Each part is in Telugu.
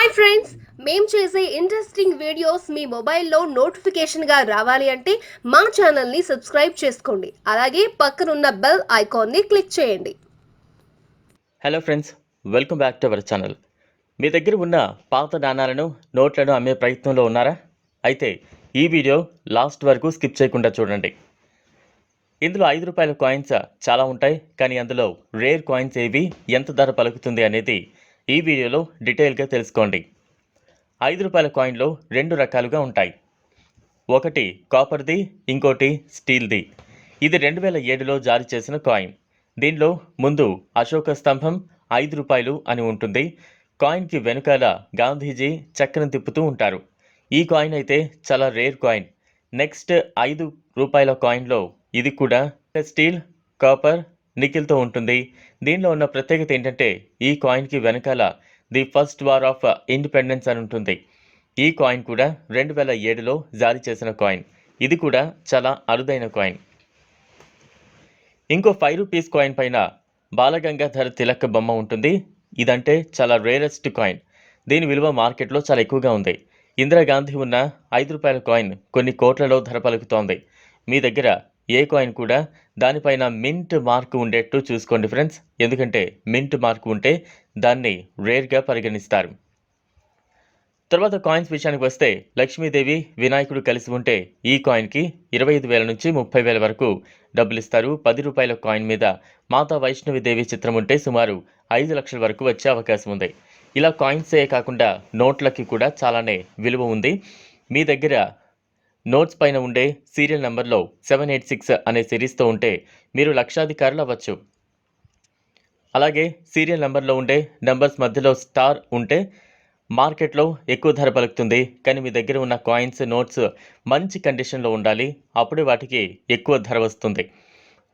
హాయ్ ఫ్రెండ్స్ మేము చేసే ఇంట్రెస్టింగ్ వీడియోస్ మీ మొబైల్లో నోటిఫికేషన్గా రావాలి అంటే మా ఛానల్ని సబ్స్క్రైబ్ చేసుకోండి. అలాగే పక్కనున్న బెల్ ఐకాన్ని క్లిక్ చేయండి. Hello friends welcome back to our channel మీ దగ్గర ఉన్న పాత నాణాలను నోట్లను అమ్మే ప్రయత్నంలో ఉన్నారా? అయితే ఈ వీడియో లాస్ట్ వరకు స్కిప్ చేయకుండా చూడండి. ఇందులో ఐదు రూపాయల కాయిన్స్ చాలా ఉంటాయి కానీ అందులో రేర్ కాయిన్స్ ఏవి ఎంత ధర పలుకుతుంది అనేది ఈ వీడియోలో డీటెయిల్గా తెలుసుకోండి. ఐదు రూపాయల కాయిన్లో రెండు రకాలుగా ఉంటాయి. ఒకటి కాపర్ది ఇంకోటి స్టీల్ది. ఇది రెండు వేల ఏడులో జారీ చేసిన కాయిన్. దీనిలో ముందు అశోక స్తంభం ఐదు రూపాయలు అని ఉంటుంది. కాయిన్కి వెనుకాల గాంధీజీ చక్రం తిప్పుతూ ఉంటారు. ఈ కాయిన్ అయితే చాలా రేర్ కాయిన్. నెక్స్ట్ ఐదు రూపాయల కాయిన్లో ఇది కూడా స్టీల్ కాపర్ నిఖిల్తో ఉంటుంది. దీనిలో ఉన్న ప్రత్యేకత ఏంటంటే ఈ కాయిన్కి వెనకాల the first war of independence అని ఉంటుంది. ఈ కాయిన్ కూడా రెండు వేల ఏడులో జారీ చేసిన కాయిన్. ఇది కూడా చాలా అరుదైన కాయిన్. ఇంకో ఫైవ్ రూపీస్ కాయిన్ పైన బాలగంగాధర్ తిలక్ బొమ్మ ఉంటుంది. ఇదంటే చాలా రేరెస్ట్ కాయిన్. దీని విలువ మార్కెట్లో చాలా ఎక్కువగా ఉంది. ఇందిరాగాంధీ ఉన్న ఐదు రూపాయల కాయిన్ కొన్ని కోట్లలో ధర పలుకుతోంది మీ దగ్గర ఏ కాయిన్ కూడా దానిపైన మింట్ మార్క్ ఉండేట్టు చూసుకోండి ఫ్రెండ్స్. ఎందుకంటే మింట్ మార్క్ ఉంటే దాన్ని రేర్గా పరిగణిస్తారు. తర్వాత కాయిన్స్ విషయానికి వస్తే లక్ష్మీదేవి వినాయకుడు కలిసి ఉంటే ఈ కాయిన్కి ఇరవై ఐదు వేల నుంచి ముప్పై వేల వరకు డబ్బులు ఇస్తారు. పది రూపాయల కాయిన్ మీద మాతా వైష్ణవి దేవి చిత్రం ఉంటే సుమారు ఐదు లక్షల వరకు వచ్చే అవకాశం ఉంది. ఇలా కాయిన్సే కాకుండా నోట్లకి కూడా చాలానే విలువ ఉంది. మీ దగ్గర నోట్స్ పైన ఉండే సీరియల్ నెంబర్లో సెవెన్ ఎయిట్ సిక్స్ అనే సిరీస్తో ఉంటే మీరు లక్షాధికారులు అవ్వచ్చు. అలాగే సీరియల్ నెంబర్లో ఉండే నెంబర్స్ మధ్యలో స్టార్ ఉంటే మార్కెట్లో ఎక్కువ ధర పలుకుతుంది. కానీ మీ దగ్గర ఉన్న కాయిన్స్ నోట్స్ మంచి కండిషన్లో ఉండాలి. అప్పుడే వాటికి ఎక్కువ ధర వస్తుంది.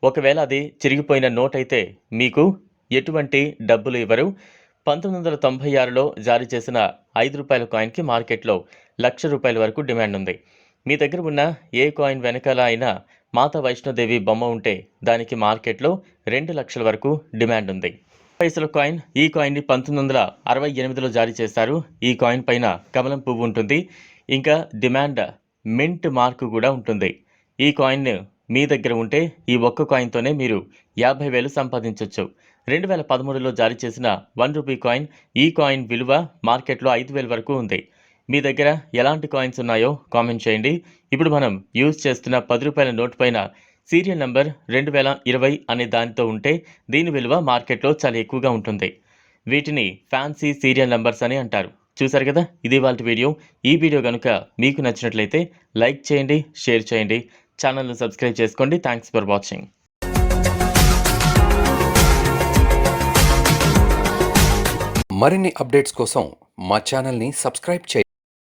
ఒకవేళ అది చిరిగిపోయిన నోట్ అయితే మీకు ఎటువంటి డబ్బులు ఇవ్వరు. పంతొమ్మిది వందల తొంభై ఆరులో జారీ చేసిన ఐదు రూపాయల కాయిన్కి మార్కెట్లో లక్ష రూపాయల వరకు డిమాండ్ ఉంది. మీ దగ్గర ఉన్న ఏ కాయిన్ వెనకాల అయినా మాతా వైష్ణోదేవి బొమ్మ ఉంటే దానికి మార్కెట్లో రెండు లక్షల వరకు డిమాండ్ ఉంది. పైసల కాయిన్ ఈ కాయిన్ని పంతొమ్మిది వందల అరవై ఎనిమిదిలో జారీ చేశారు. ఈ కాయిన్ పైన కమలం పువ్వు ఉంటుంది. ఇంకా డిమాండ్ మింట్ మార్క్ కూడా ఉంటుంది. ఈ కాయిన్ మీ దగ్గర ఉంటే ఈ ఒక్క కాయిన్తోనే మీరు యాభై వేలు సంపాదించవచ్చు రెండు వేల పదమూడులో జారీ చేసిన వన్ రూపీ కాయిన్ ఈ కాయిన్ విలువ మార్కెట్లో ఐదు వేల వరకు ఉంది. మీ దగ్గర ఎలాంటి కాయిన్స్ ఉన్నాయో కామెంట్ చేయండి. ఇప్పుడు మనం యూజ్ చేస్తున్న పది రూపాయల నోట్ పైన సీరియల్ నంబర్ రెండు వేల ఇరవై అనే దానితో ఉంటే దీని విలువ మార్కెట్లో చాలా ఎక్కువగా ఉంటుంది. వీటిని ఫ్యాన్సీ సీరియల్ నంబర్స్ అని అంటారు. చూసారు కదా? ఇది వాళ్ళ వీడియో. ఈ వీడియో కనుక మీకు నచ్చినట్లయితే లైక్ చేయండి షేర్ చేయండి. ఛానల్ను సబ్స్క్రైబ్ చేసుకోండి. Thanks for watching. మరిన్ని అప్డేట్స్ కోసం మా ఛానల్ని సబ్స్క్రైబ్ చేయండి.